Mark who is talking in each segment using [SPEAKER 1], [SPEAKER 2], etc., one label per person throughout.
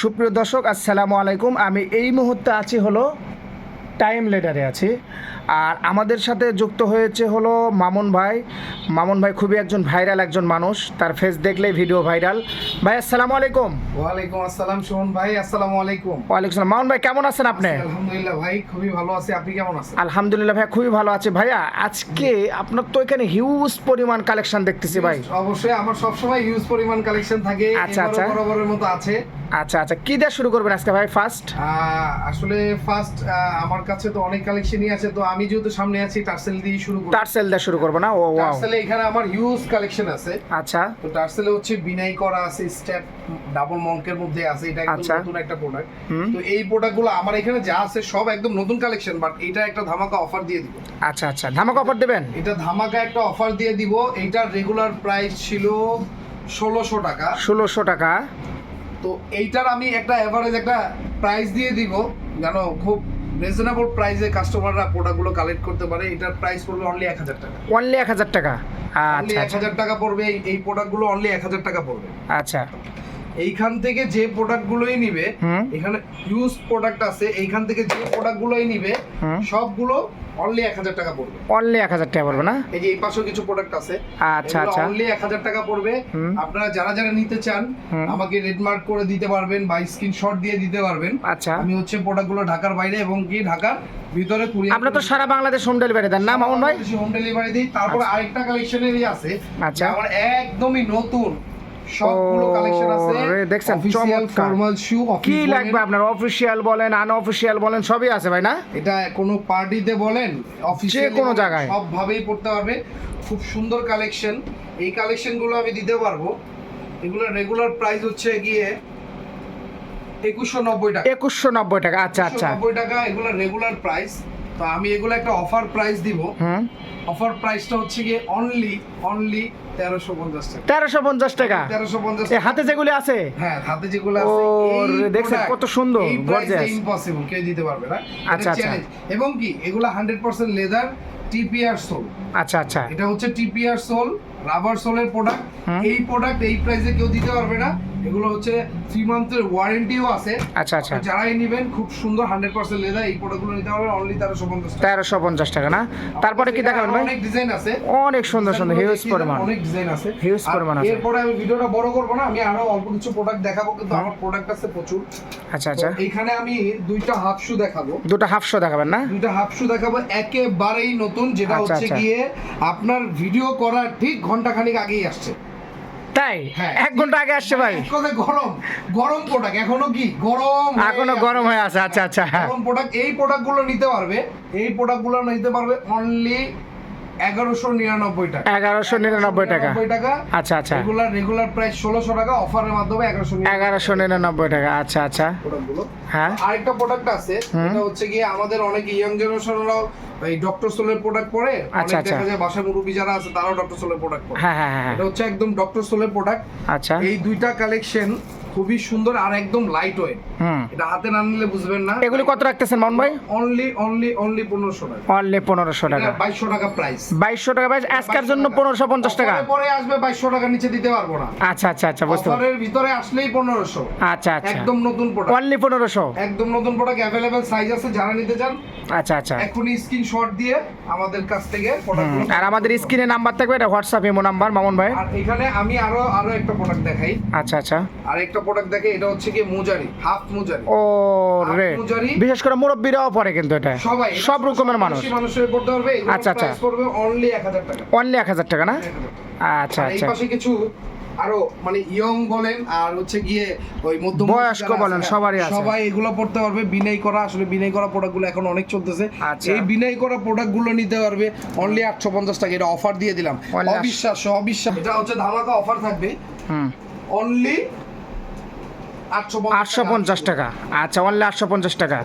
[SPEAKER 1] সুপ্রিয় দর্শক আসসালামু আলাইকুম। আমি এই মুহূর্তে আছি হলো টাইম লেটারে আছি। আর আমাদের সাথে যুক্ত হয়েছে হলো মামুন ভাই। মামুন ভাই খুবই একজন ভাইরাল একজন মানুষ। তার ফেস দেখলেই ভিডিও ভাইরাল ভাই আসসালামু আলাইকুম।
[SPEAKER 2] ওয়ালাইকুম আসসালাম সুমন ভাই আসসালামু আলাইকুম।
[SPEAKER 1] ওয়ালাইকুম সালাম মামুন ভাই কেমন আছেন আপনি?
[SPEAKER 2] আলহামদুলিল্লাহ ভাই খুবই ভালো আছি। আপনি কেমন আছেন?
[SPEAKER 1] আলহামদুলিল্লাহ ভাই খুবই ভালো আছে। ভাইয়া আজকে আপনার তো এখানে হিউজ পরিমাণ কালেকশন দেখতেছি ভাই।
[SPEAKER 2] অবশ্যই। আমার সবসময় হিউজ পরিমাণ কালেকশন থাকে।
[SPEAKER 1] আচ্ছা, আচ্ছা।
[SPEAKER 2] বরাবরের মতো আছে।
[SPEAKER 1] আচ্ছা আচ্ছা কি দিয়ে শুরু করবেন আজকে ভাই ফার্স্ট
[SPEAKER 2] আসলে ফার্স্ট আমার কাছে তো অনেক কালেকশনই আছে তো আমি যেহেতু সামনে আছি টার্সেল দিয়ে শুরু করি
[SPEAKER 1] টার্সেল দিয়ে শুরু করব না? ও ওয়াও
[SPEAKER 2] টার্সেলে এখানে আমার ইউজ কালেকশন আছে।
[SPEAKER 1] আচ্ছা।
[SPEAKER 2] তো টার্সেলে হচ্ছে বিনাই করা আছে স্টেপ ডাবল মঙ্কের মধ্যে আছে এটা একদম
[SPEAKER 1] আচ্ছা।
[SPEAKER 2] নতুন একটা প্রোডাক্ট। তো এই প্রোডাক্টগুলো আমার এখানে যা আছে সব একদম নতুন কালেকশন বাট এটা একটা ধামাকা অফার দিয়ে দিব।
[SPEAKER 1] আচ্ছা আচ্ছা ধামাক অফার দেবেন?
[SPEAKER 2] এটা ধামাকা একটা অফার দিয়ে দিব। এইটার রেগুলার প্রাইস ছিল ষোলোশো টাকা।
[SPEAKER 1] ষোলোশো টাকা।
[SPEAKER 2] তো এইটার আমি একটা এভারেজ একটা প্রাইস দিয়ে দিব। জানো খুব রিজনেবল প্রাইসে কাস্টমাররা প্রোডাক্টগুলো কালেক্ট করতে পারে। এটার প্রাইস পড়বে অনলি এক হাজার টাকা।
[SPEAKER 1] অনলি এক হাজার টাকা?
[SPEAKER 2] অনলি
[SPEAKER 1] আচ্ছা
[SPEAKER 2] এক হাজার টাকা পড়বে। এই- প্রোডাক্টগুলো অনলি এক হাজার টাকা পড়বে।
[SPEAKER 1] আচ্ছা।
[SPEAKER 2] এইখান থেকে যে প্রোডাক্টগুলোই নিবে। এখানে ইউজ প্রোডাক্ট আছে এইখান থেকে যে প্রোডাক্টগুলোই নিবে সবগুলো অনলি এক হাজার টাকা পড়বে।
[SPEAKER 1] অনলি এক হাজার টাকা পড়বে না?
[SPEAKER 2] এই যে এই পাশেও কিছু প্রোডাক্ট আছে।
[SPEAKER 1] আচ্ছা, আচ্ছা।
[SPEAKER 2] অনলি এক হাজার টাকা পড়বে। আপনারা যারা যারা নিতে চান আমাকে রেড মার্ক করে দিতে পারবেন বা স্ক্রিনশট দিয়ে দিতে পারবেন।
[SPEAKER 1] আচ্ছা।
[SPEAKER 2] আমি হচ্ছে প্রোডাক্টগুলো ঢাকার বাইরে এবং কি ঢাকার ভিতরে কুরিয়ার
[SPEAKER 1] আপনার তো সারা বাংলাদেশ হোম ডেলিভারি দেন না মামুন ভাই?
[SPEAKER 2] হোম ডেলিভারি দিই তারপর আরেকটা কালেকশনেরই আছে
[SPEAKER 1] আচ্ছা।
[SPEAKER 2] আমার একদমই নতুন সবগুলো কালেকশন আছে।
[SPEAKER 1] দেখছেন,
[SPEAKER 2] অফিসিয়াল
[SPEAKER 1] চমৎকার।
[SPEAKER 2] ফর্মাল শু
[SPEAKER 1] কি লাগবে আপনার? অফিসিয়াল বলেন আনঅফিসিয়াল বলেন সবই আছে ভাই না?
[SPEAKER 2] এটা কোনো পার্টিতে বলেন অফিসে
[SPEAKER 1] কোনো জায়গায়।
[SPEAKER 2] সব ভাবেই পড়তে পারবে। খুব সুন্দর কালেকশন এই কালেকশনগুলো আমি দিতে পারব। এগুলো রেগুলার প্রাইস হচ্ছে গিয়ে একুশশো নব্বই টাকা।
[SPEAKER 1] একুশশো নব্বই টাকা আচ্ছা আচ্ছা।
[SPEAKER 2] নব্বই টাকা এগুলো রেগুলার প্রাইস তো আমি এগুলো একটা অফার প্রাইস দিব। অফার প্রাইসটা হচ্ছে গিয়ে অনলি অনলি তেরোশো পঞ্চাশ টাকা।
[SPEAKER 1] তেরোশো পঞ্চাশ টাকা?
[SPEAKER 2] তেরোশো পঞ্চাশ
[SPEAKER 1] হাতে যেগুলি আছে?
[SPEAKER 2] হ্যাঁ হাতে যেগুলো আছে
[SPEAKER 1] দেখছেন কত সুন্দর।
[SPEAKER 2] ইম্পসিবল কেউ দিতে পারবে না।
[SPEAKER 1] আচ্ছা, আচ্ছা।
[SPEAKER 2] চ্যালেঞ্জ এবং কি এগুলো hundred percent leather TPR sole
[SPEAKER 1] আচ্ছা আচ্ছা।
[SPEAKER 2] এটা হচ্ছে টিপিআর সোল রাবার সোলের প্রোডাক্ট এই প্রোডাক্ট এই প্রাইসে কেউ দিতে পারবে না। এগুলো হচ্ছে থ্রি মান্থের ওয়ারেন্টিও আছে।
[SPEAKER 1] আচ্ছা আচ্ছা।
[SPEAKER 2] যারাই নেবেন খুব সুন্দর হান্ড্রেড পার্সেন্ট লেদার এই প্রোডাক্টগুলো নিতে পারবেন অনলি তেরোশো পঞ্চাশ
[SPEAKER 1] তেরোশো পঞ্চাশ টাকা না? তারপরে কি দেখাবেন ভাই?
[SPEAKER 2] অনেক ডিজাইন আছে।
[SPEAKER 1] অনেক সুন্দর সুন্দর হিউজ পরিমাণ।
[SPEAKER 2] অনেক ডিজাইন আছে। আর
[SPEAKER 1] পরিমাণ আছে।
[SPEAKER 2] এরপরে আমি ভিডিওটা বড় করব না আমি আরও অল্প কিছু প্রোডাক্ট দেখাবো কিন্তু আমার প্রোডাক্ট আছে প্রচুর।
[SPEAKER 1] আচ্ছা আচ্ছা।
[SPEAKER 2] এইখানে আমি দুইটা হাফ শু দেখাবো।
[SPEAKER 1] দুটো হাফ শো দেখাবেন না?
[SPEAKER 2] দুইটা হাফ শু দেখাবো একেবারেই নতুন যেটা
[SPEAKER 1] আচ্ছা,
[SPEAKER 2] হচ্ছে
[SPEAKER 1] আচ্ছা।
[SPEAKER 2] গিয়ে আপনার ভিডিও করার ঠিক ঘণ্টা খানিক আগেই আসছে।
[SPEAKER 1] তাই?
[SPEAKER 2] হ্যাঁ।
[SPEAKER 1] এক ঘণ্টা আগে আসছে ভাই।
[SPEAKER 2] এক গরম। গরম প্রোডাক্ট এখনও কি? গরম। এখনও
[SPEAKER 1] গরম হয়ে আছে আচ্ছা আচ্ছা হ্যাঁ।
[SPEAKER 2] গরম প্রোডাক্ট এই প্রোডাক্টগুলো নিতে পারবে এই প্রোডাক্টগুলো নিতে পারবে অনলি এগারোশো নিরানব্বই টাকা।
[SPEAKER 1] এগারোশো নিরানব্বই টাকা।
[SPEAKER 2] টাকা।
[SPEAKER 1] আচ্ছা আচ্ছা।
[SPEAKER 2] রেগুলার রেগুলার প্রাইস ষোলোশো টাকা অফারের মাধ্যমে এগারোশো
[SPEAKER 1] এগারোশো নিরানব্বই টাকা আচ্ছা আচ্ছা। হ্যাঁ।
[SPEAKER 2] আরেকটা প্রোডাক্ট আছে। এটা হচ্ছে গিয়ে আমাদের অনেক ইয়াং জেনারেশনরাও এই ডক্টর সোলের প্রোডাক্ট পরে
[SPEAKER 1] আচ্ছা, আচ্ছা।
[SPEAKER 2] দেখা যায় বাসা যারা আছে তারাও ডক্টর সোলের প্রোডাক্ট পরে
[SPEAKER 1] হ্যাঁ হ্যাঁ হ্যাঁ
[SPEAKER 2] এটা হচ্ছে একদম ডক্টর সোলের প্রোডাক্ট
[SPEAKER 1] আচ্ছা।
[SPEAKER 2] এই দুইটা কালেকশন খুবই সুন্দর আর একদম লাইট ওয়েট এটা হাতে না নিলে বুঝবেন না।
[SPEAKER 1] এগুলি কত রাখতেছেন মামুন ভাই?
[SPEAKER 2] অনলি অনলি অনলি পনেরোশো টাকা।
[SPEAKER 1] অনলি পনেরোশো টাকা।
[SPEAKER 2] বাইশশো টাকা প্রাইস
[SPEAKER 1] বাইশশো টাকা ভাই আজকের জন্য পনেরোশো পঞ্চাশ টাকা।
[SPEAKER 2] পরে আসবে বাইশশো টাকা নিচে দিতে পারব না।
[SPEAKER 1] আচ্ছা আচ্ছা আচ্ছা বুঝতে পারছি।
[SPEAKER 2] অফারের ভিতরে আসলেই পনেরোশো।
[SPEAKER 1] আচ্ছা আচ্ছা।
[SPEAKER 2] একদম নতুন প্রোডাক্ট
[SPEAKER 1] অনলি পনেরোশো।
[SPEAKER 2] একদম নতুন প্রোডাক্ট অ্যাভেলেবেল সাইজ আছে যারা নিতে চান
[SPEAKER 1] আচ্ছা আচ্ছা।
[SPEAKER 2] এখনই স্ক্রিনশট দিয়ে আমাদের কাছ থেকে
[SPEAKER 1] হুম,
[SPEAKER 2] প্রোডাক্টগুলো
[SPEAKER 1] আর আমাদের স্ক্রিনে নাম্বার থাকবে এটা হোয়াটসঅ্যাপ ইমো নাম্বার মামুন ভাই।
[SPEAKER 2] আর এখানে আমি আরও আরও একটা প্রোডাক্ট দেখাই।
[SPEAKER 1] আচ্ছা আচ্ছা।
[SPEAKER 2] আর একটা প্রোডাক্ট দেখাই এটা হচ্ছে কি মুজারি হাফ মুজারি।
[SPEAKER 1] ও রে। বিশেষ করে মুরব্বীরাও পরে কিন্তু এটা।
[SPEAKER 2] সবাই
[SPEAKER 1] সব রকমের মানুষ।
[SPEAKER 2] মানুষের পড়তে পারবে
[SPEAKER 1] আচ্ছা,
[SPEAKER 2] আচ্ছা
[SPEAKER 1] আচ্ছা।
[SPEAKER 2] আচ্ছা পড়বে অনলি 1000 টাকা।
[SPEAKER 1] অনলি এক হাজার টাকা না?
[SPEAKER 2] 1000 টাকা।
[SPEAKER 1] আচ্ছা
[SPEAKER 2] এই
[SPEAKER 1] আচ্ছা।
[SPEAKER 2] পাশে কিছু আরও মানে ইয়ং বলেন আর হচ্ছে গিয়ে ওই মধ্যম
[SPEAKER 1] বয়স্ক বলেন, সবারই আছে।
[SPEAKER 2] সবাই এগুলো পড়তে পারবে বিনাই করা আসলে বিনাই করা প্রোডাক্টগুলো এখন অনেক চলতেছে।
[SPEAKER 1] আচ্ছা।
[SPEAKER 2] এই বিনাই করা প্রোডাক্টগুলো নিতে পারবে অনলি আটশো পঞ্চাশ টাকা এটা অফার দিয়ে দিলাম।
[SPEAKER 1] অবিশ্বাস
[SPEAKER 2] অবিশ্বাস্য অবিশ্বাস এটা হচ্ছে ধামাকা অফার থাকবে।
[SPEAKER 1] হুম।
[SPEAKER 2] অনলি আটশো
[SPEAKER 1] পঞ্চাশ টাকা। আচ্ছা অনলি আটশো পঞ্চাশ টাকা।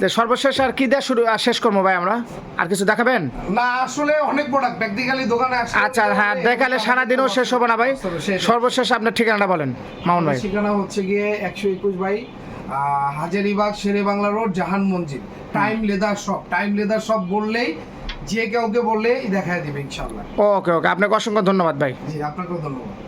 [SPEAKER 1] তো সর্বশেষ আর কি দেওয়া শুরু আর শেষ করব ভাই আমরা? আর কিছু দেখাবেন?
[SPEAKER 2] না আসলে অনেক প্রোডাক্ট প্র্যাকটিক্যালি দোকানে আসলে
[SPEAKER 1] আচ্ছা হ্যাঁ দেখালে সারাদিনও শেষ হবে না ভাই।
[SPEAKER 2] শেষ।
[SPEAKER 1] সর্বশেষ আপনার ঠিকানাটা বলেন মামুন ভাই।
[SPEAKER 2] ঠিকানা হচ্ছে গিয়ে একশো একুশ আহ, Hazaribagh Shere Bangla road Jahan Manzil time leather shop time leather shop বললেই যে কাউকে বললেই দেখায় দিবে ইনশাল্লাহ
[SPEAKER 1] ওকে ওকে আপনাকে অসংখ্য ধন্যবাদ ভাই।
[SPEAKER 2] জি আপনাকেও ধন্যবাদ।